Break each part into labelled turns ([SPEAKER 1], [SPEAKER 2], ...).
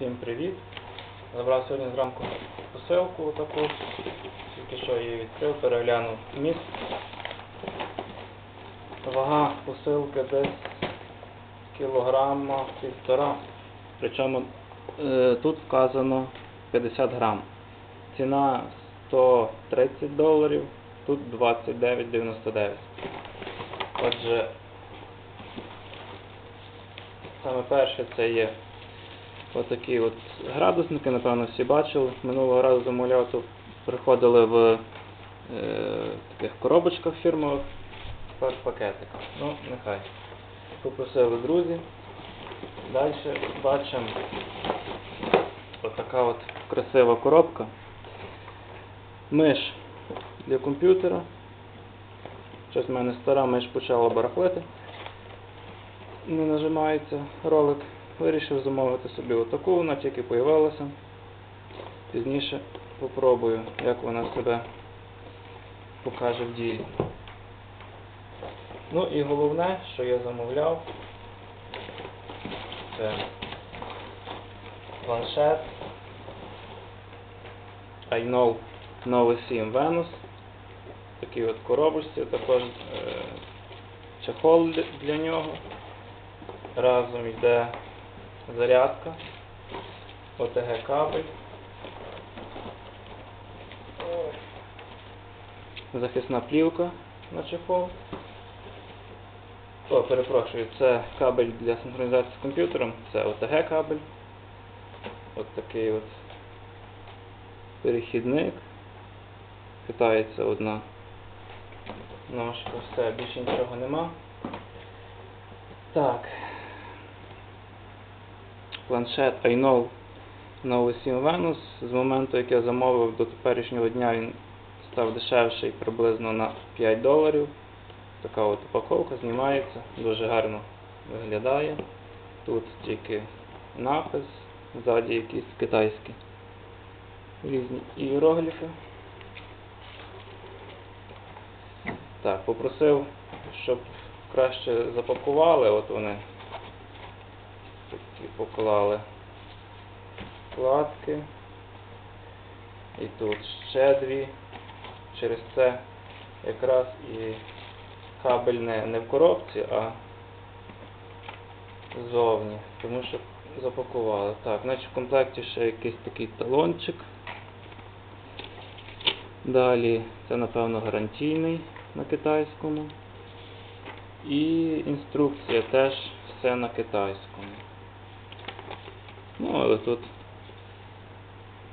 [SPEAKER 1] Всім привіт! Забрав сьогодні зранку посилку таку, тільки що її відкрив, переглянув міст. Вага посилки десь кілограма півтора. Причому е, тут вказано 50 грам. Ціна 130 доларів, тут 29,99. Отже, саме перше це є Отакі от градусники, напевно, всі бачили. Минулого разу замовляв, приходили в е, таких коробочках фірмових, тепер в пакетиках. Ну, нехай. Попросили друзі. Далі бачимо отака от красива коробка. Миш для комп'ютера. Щось в мене стара миш почала барахлити. Не нажимається ролик. Вирішив замовити собі отаку, вона тільки появилася. Пізніше попробую, як вона себе покаже в ділі. Ну і головне, що я замовляв, це планшет I know Novo 7 Venus. Такий от коробочці, також е, чехол для нього. Разом йде зарядка, ОТГ кабель, захисна плівка на чехол. О, перепрошую, це кабель для синхронізації з комп'ютером, це ОТГ кабель. От такий от перехідник. Хитається одна ножка, все, більше нічого нема. Так, планшет iKnow Novo 7 Venus. З моменту, як я замовив до теперішнього дня, він став дешевший приблизно на 5 доларів. Така от упаковка знімається, дуже гарно виглядає. Тут тільки напис, ззаді якісь китайські різні іерогліфи. Так, попросив, щоб краще запакували, от вони такі поклали вкладки. І тут ще дві. Через це якраз і кабель не, не в коробці, а ззовні. Тому що запакували. Так, значить в комплекті ще якийсь такий талончик. Далі це напевно гарантійний на китайському. І інструкція теж все на китайському. Ну, але тут,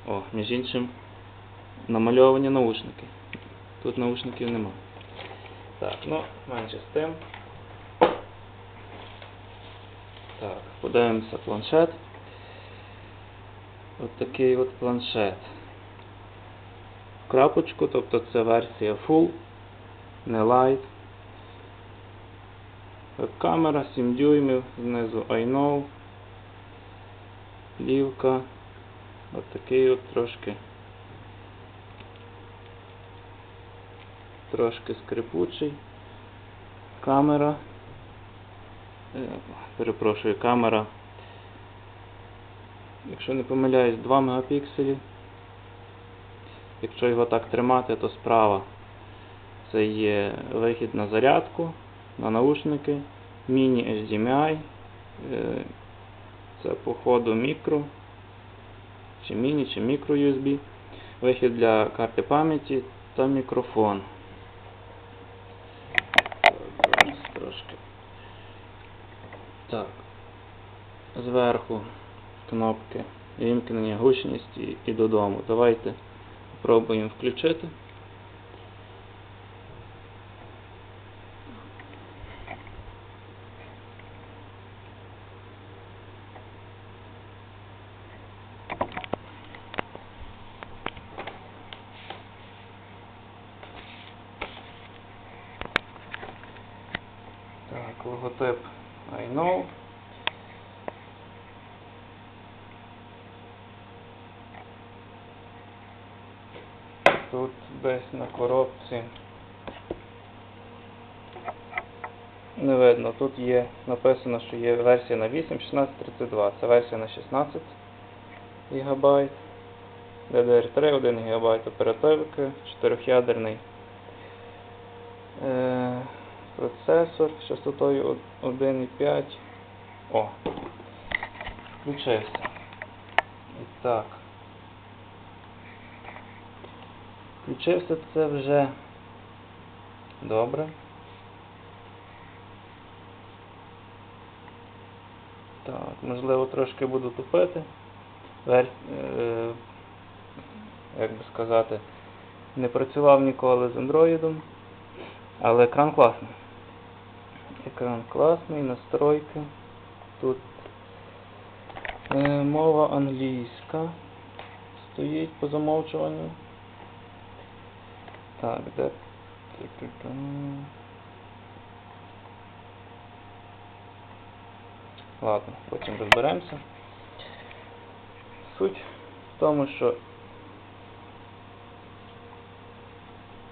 [SPEAKER 1] о, між іншим, намальовані наушники. Тут наушників нема. Так, ну, менше з тим. Так, подивимося планшет. От такий от планшет. Крапочку, тобто це версія Full, не Light. Камера 7 дюймів, знизу iKnow, плівка, от такий от трошки трошки скрипучий. Камера. Е, Перепрошую, камера. Якщо не помиляюсь, 2 мегапікселі. Якщо його так тримати, то справа це є вихід на зарядку, на наушники, міні-HDMI. Е, Це по ходу мікро, чи міні, чи мікро USB. Вихід для карти пам'яті та мікрофон. Так. Так. Зверху кнопки вімкнення гучності і додому. Давайте спробуємо включити. Так, логотип I know. Тут десь на коробці. Не видно, тут є написано, що є версія на 8, 16, 32. Це версія на 16. ГБ, DDR3 1 ГБ оперативки, 4-ядерний е, процесор з частотою 1,5. О, включився. І так. Включився це вже добре. Так, можливо, трошки буду тупити. Вер... Е... Як би сказати, не працював ніколи з андроїдом, але екран класний. Екран класний, настройки. Тут е, мова англійська стоїть по замовчуванню. Так, де? Ладно, потім розберемося. Суть в тому, що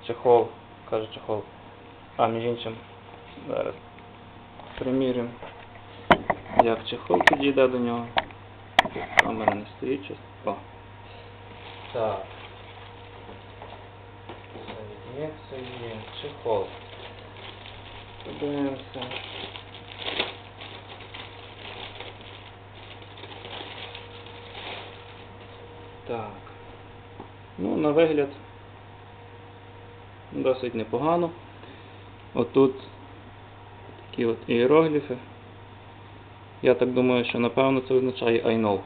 [SPEAKER 1] чехол, каже чехол, а між іншим, зараз примірюємо, як чехол підійде до нього. Камера не стоїть щось. Так. Є, це є чехол. Подивимося. Так. Ну, на вигляд досить непогано. Отут такі от іерогліфи. Я так думаю, що напевно це означає I know.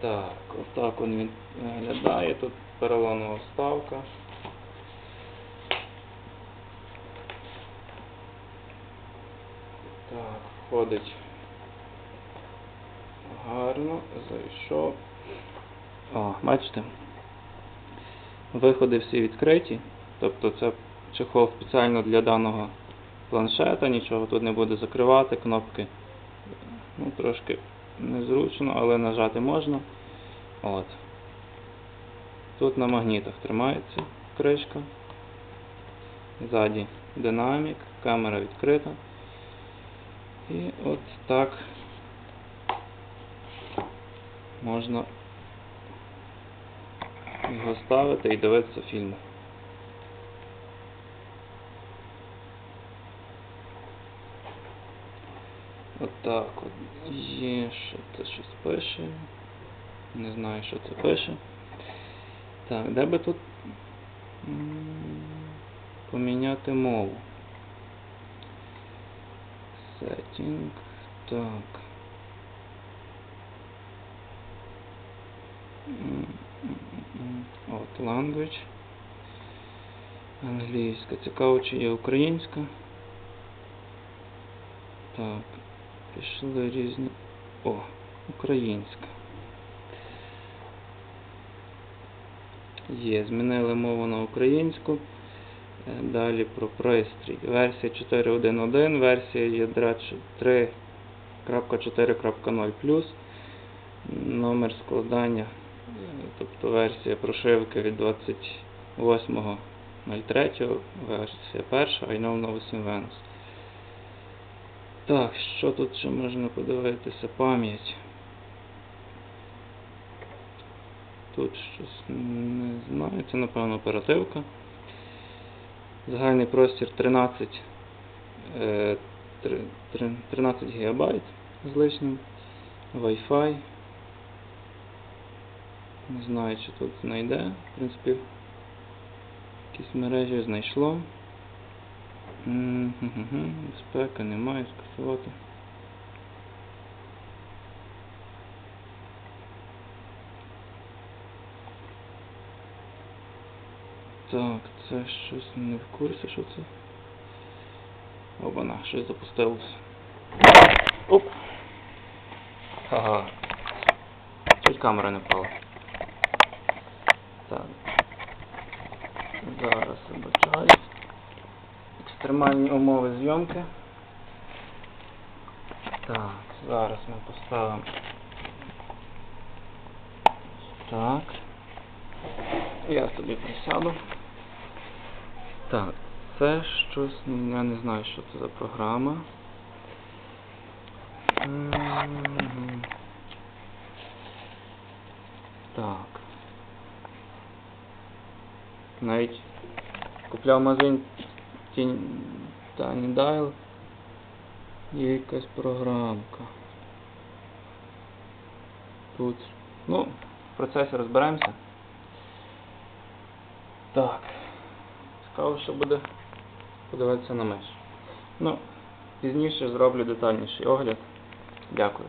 [SPEAKER 1] Так, отак він виглядає. Тут поролонова вставка. Так, входить гарно, зайшов. О, бачите? Виходи всі відкриті. Тобто це чехол спеціально для даного планшета, нічого тут не буде закривати, кнопки ну, трошки незручно, але нажати можна. От. Тут на магнітах тримається кришка. Ззаді динамік, камера відкрита. І от так можна його ставити і дивитися фільми. Отак от є, що це щось пише. Не знаю, що це пише. Так, де би тут поміняти мову? Setting. Так. От, language. Англійська. Цікаво, чи є українська. Так. Пішли різні. О, українська. Є, змінили мову на українську. Е, Далі про пристрій. Версія 4.1.1, версія ядра 3.4.0 Номер складання, тобто версія прошивки від 28.03, версія перша, iKnow на 8 Venus. Так, що тут ще можна подивитися? Пам'ять. Тут щось не знаю, це напевно оперативка. Загальний простір 13, е, три- три- 13 ГБ з лишнім. Wi-Fi. Не знаю, чи тут знайде. В принципі, якісь мережі знайшло. Безпека немає, скасувати. Так, це щось не в курсі, що це. Обана, щось запустилося. Оп! Ага. Чуть камера не впала. Так. Зараз обачаю. Екстремальні умови зйомки. Так, зараз ми поставимо. Так. Я собі присяду. Так, це щось, я не знаю, що це за програма. Так. Навіть купляв магазин Tiny Dial. Є якась програмка. Тут. Ну, в процесі розберемося. Так. Цікаво, що буде подивитися на миш. Ну, пізніше зроблю детальніший огляд. Дякую.